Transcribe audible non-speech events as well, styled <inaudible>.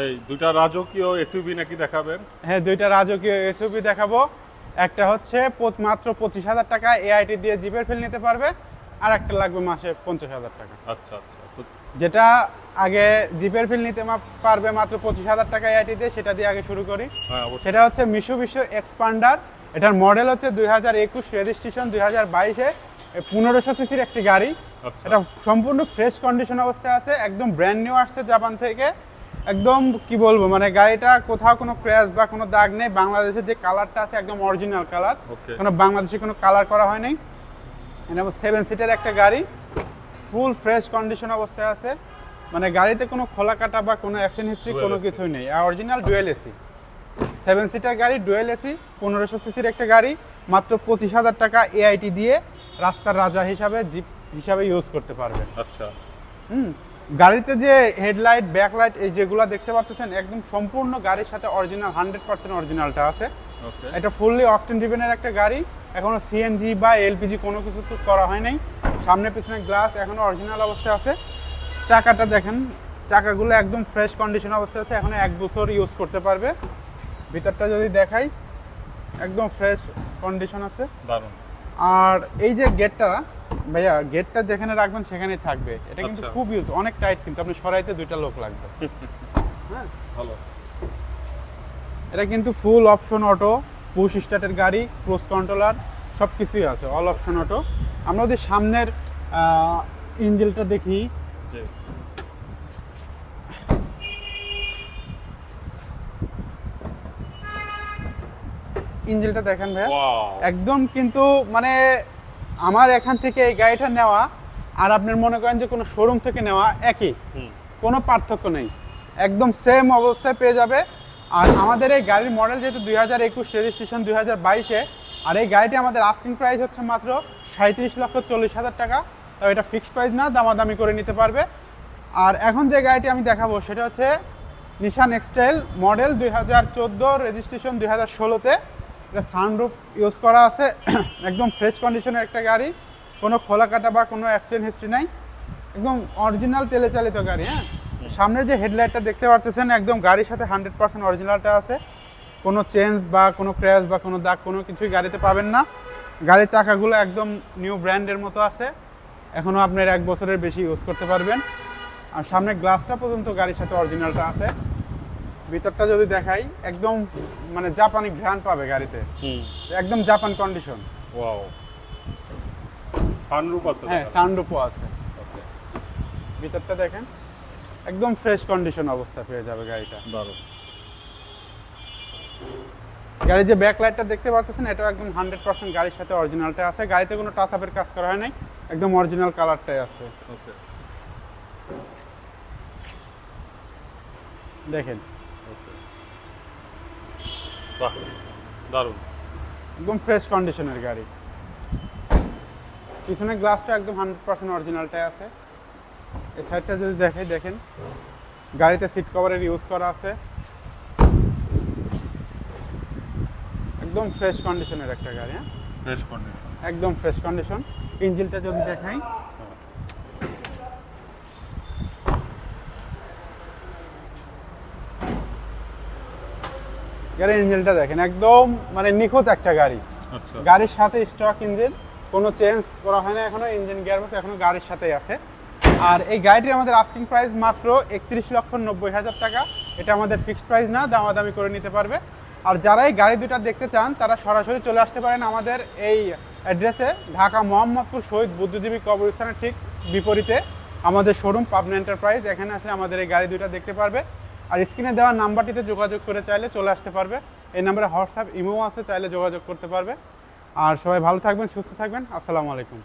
এই দুইটা রাজকীয় এসইউভি নাকি দেখাবেন? হ্যাঁ দুইটা রাজকীয় এসইউভি দেখাবো। একটা হচ্ছে মাত্র পঁচিশ হাজার টাকা এআইটি দিয়ে জিপের ফিল নিতে পারবে আর একটা লাগবে মাসে পঞ্চাশ হাজার টাকা। আচ্ছা আচ্ছা যেটা আগে জিপের ফিল নিতে পারবে মাত্র পঁচিশ হাজার টাকা এআইটি দিয়ে সেটা দিয়ে আগে শুরু করি। হ্যাঁ সেটা হচ্ছে মিশু বিশ্ব এক্সপান্ডার এটার মডেল হচ্ছে দুই হাজার একুশ রেজিস্ট্রেশন দুই হাজার বাইশে পনেরোশো সিসির একটি গাড়ি। আচ্ছা। এটা সম্পূর্ণ ফ্রেশ কন্ডিশন অবস্থায় আছে একদম ব্র্যান্ড নিউ আসছে জাপান থেকে। একদম কি বলব মানে গাড়িটা কোথাও কোনো ক্র্যাশ বা কোনো দাগ নেই বাংলাদেশের যে কালারটা আছে একদম অরিজিনাল কালার কোনো বাংলাদেশে কোনো কালার করা হয় নাই। এটা সেভেন সিটের একটা গাড়ি ফুল ফ্রেশ কন্ডিশন অবস্থায় আছে। মানে গাড়িতে কোনো খোলা কাটা বা কোনো অ্যাকশন হিস্ট্রি কোনো কিছুই নেই। আর original dual AC seven seater গাড়ি ডুয়েল এসি পনেরোশো সিসির একটা গাড়ি মাত্র পঁচিশ হাজার টাকা এআইটি দিয়ে রাস্তার রাজা হিসাবে জিপ হিসাবে ইউজ করতে পারবে। আচ্ছা। হুম। গাড়িতে যে হেডলাইট ব্যাকলাইট এই যেগুলো দেখতে পাচ্ছেন একদম সম্পূর্ণ গাড়ির সাথে অরিজিনাল হান্ড্রেড পার্সেন্ট অরিজিনালটা আছে। এটা ফুললি অকটেন ড্রিভেনের একটা গাড়ি এখনও সিএনজি বা এলপিজি কোনো কিছু তো করা হয় নাই। সামনে পিছনে গ্লাস এখনও অরিজিনাল অবস্থায় আছে। চাকাটা দেখেন চাকাগুলো একদম ফ্রেশ কন্ডিশন অবস্থায় আছে এখনও এক বছর ইউজ করতে পারবে। ভিতরটা যদি দেখাই একদম ফ্রেশ কন্ডিশন আছে। দারুণ। আর এই যে গেটটা ভাইয়া গেটটা যেখানে রাখবেন সেখানেই থাকবে। এটা কিন্তু আচ্ছা। খুব ইউজ অনেক টাইট কিন্তু আপনি সরাইতে দুইটা লোক লাগবে। <laughs> হ্যাঁ? ভালো। এটা কিন্তু ফুল অপশন অটো পুশ স্টার্টের গাড়ি ক্রুজ কন্ট্রোলার সব কিছুই আছে অল অপশন অটো আমরা যদি সামনের ইঞ্জিনটা দেখি। জি। ইঞ্জিনটা দেখেন ভাইয়া। একদম কিন্তু মানে আমার এখান থেকে এই গাড়িটা নেওয়া আর আপনার মনে করেন যে কোনো শোরুম থেকে নেওয়া একই। কোনো পার্থক্য নেই। একদম সেম অবস্থায় পেয়ে যাবে। আর আমাদের এই গাড়ির মডেল যেহেতু দুই হাজার একুশ রেজিস্ট্রেশন দুই হাজার বাইশে আর এই গাড়িটি আমাদের আস্কিং প্রাইস হচ্ছে মাত্র সাঁত্রিশ লক্ষ চল্লিশ হাজার টাকা। তবে এটা ফিক্সড প্রাইস না দামাদামি করে নিতে পারবে। আর এখন যে গাড়িটি আমি দেখাবো সেটা হচ্ছে নিশান এক্সটাইল মডেল দুই হাজার চোদ্দ রেজিস্ট্রেশন দুই হাজার ষোলোতে। এটা সানরুফ ইউজ করা আছে। <clears throat> একদম ফ্রেশ কন্ডিশনের একটা গাড়ি। কোনো খোলা কাটা বা কোনো অ্যাক্সিডেন্ট হিস্ট্রি নাই। একদম অরিজিনাল তেলে চালিত গাড়ি হ্যাঁ? সামনের যে হেডলাইটটা দেখতে পারতেছেন, একদম গাড়ির সাথে হান্ড্রেড পার্সেন্ট অরিজিনালটা আছে। কোনো চেঞ্জ বা কোনো ক্র্যাশ বা কোনো দাগ, কোনো কিছুই গাড়িতে পাবেন না। গাড়ির চাকাগুলো একদম নিউ ব্র্যান্ডের মতো আছে। এখনও আপনার এক বছরের বেশি ইউজ করতে পারবেন। আর সামনে গ্লাসটা পর্যন্ত গাড়ির সাথে অরিজিনালটা আছে। ভিতরটা যদি দেখাই একদম মানে জাপানি ঘ্রাণ পাবে গাড়িতে। একদম জাপান কন্ডিশন ওয়াও সানরুফ আছে হ্যাঁ দেখানো। সানরুফও আছে। ভিতরটা দেখেন একদম ফ্রেশ কন্ডিশন অবস্থা পেয়ে যাবে গাড়িটা। দারুণ। গাড়ির যে ব্যাক লাইটটা দেখতে পাচ্ছেন এটাও একদম হান্ড্রেড পার্সেন্ট গাড়ির সাথে অরিজিনালটা আছে। গাড়িতে কোনো টাচ আপের কাজ করা হয় নাই একদম অরিজিনাল কালারটাই আছে। ওকে দেখেন বাহ দারুণ। একদম ফ্রেশ কন্ডিশনের গাড়ি। পিছনের গ্লাসটা একদম হান্ড্রেড পার্সেন্ট অরিজিনালটাই আছে। এই সাইডটা যদি দেখে দেখেন। গাড়িতে সিট কভারের ইউজ করা আছে। একদম ফ্রেশ কন্ডিশনের একটা গাড়ি হ্যাঁ? ফ্রেশ কন্ডিশন একদম ফ্রেশ কন্ডিশন ইঞ্জিনটা যদি দেখাই। গাড়ির ইঞ্জিনটা দেখেন একদম মানে নিখুঁত একটা গাড়ি। আচ্ছা। গাড়ির সাথে স্টক ইঞ্জিন কোনো চেঞ্জ করা হয় না এখনও ইঞ্জিন গিয়ারবক্স এখনও গাড়ির সাথেই আছে। আর এই গাড়িটির আমাদের আস্কিং প্রাইস মাত্র একত্রিশ লক্ষ নব্বই হাজার টাকা। এটা আমাদের ফিক্সড প্রাইস না দামাদামি করে নিতে পারবে। আর যারা এই গাড়ি দুটা দেখতে চান তারা সরাসরি চলে আসতে পারেন আমাদের এই অ্যাড্রেসে ঢাকা মোহাম্মদপুর শহীদ বুদ্ধিজীবী কবরস্থানের ঠিক বিপরীতে। আমাদের শোরুম পাবনা এন্টারপ্রাইজ এখানে আসলে আমাদের এই গাড়ি দুইটা দেখতে পারবে। আর স্ক্রিনে দেওয়া নাম্বারটিতে যোগাযোগ করে চাইলে চলে আসতে পারবে। এই নাম্বারে হোয়াটসঅ্যাপ, ইমো আছে, চাইলে যোগাযোগ করতে পারবে। আর সবাই ভালো থাকবেন, সুস্থ থাকবেন। আসসালামু আলাইকুম।